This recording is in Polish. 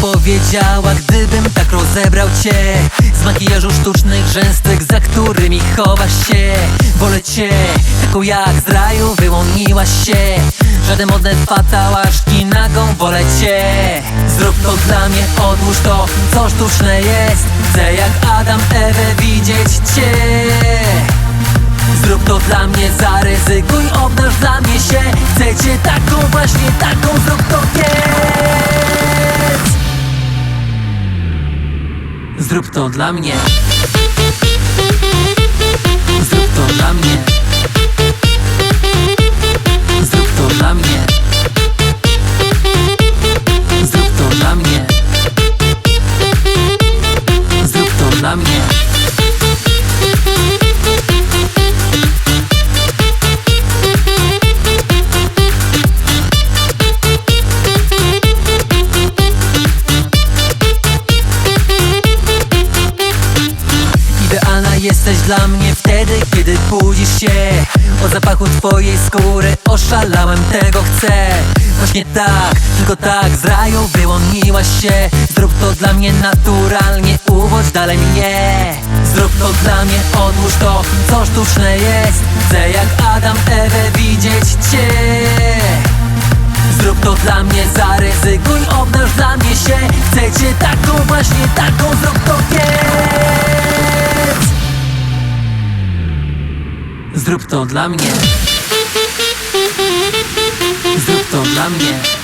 powiedziała, gdybym tak rozebrał cię. Z makijażu sztucznych rzęstek, za którymi chowasz się. Wolę cię, taką jak z raju wyłoniłaś się. Żadne modne fatałaszki nagą, wolę cię. Zrób to dla mnie, odłóż to, co sztuczne jest. Chcę jak Adam Ewę widzieć cię. Zrób to dla mnie, zaryzykuj, obnaż dla mnie się. Chcecie taką, właśnie taką, zrób to więc Zrób to dla mnie. Zrób to dla mnie jesteś dla mnie wtedy, kiedy budzisz się. Od zapachu twojej skóry oszalałem, tego chcę. Właśnie tak, tylko tak z raju wyłoniłaś się. Zrób to dla mnie naturalnie, uwodź dalej mnie. Zrób to dla mnie, odłóż to, co sztuczne jest. Chcę jak Adam Ewę widzieć cię. Zrób to dla mnie, zaryzykuj, obnaż dla mnie się. Chcecie taką, właśnie taką, zrób to więc Zrób to dla mnie. Zrób to dla mnie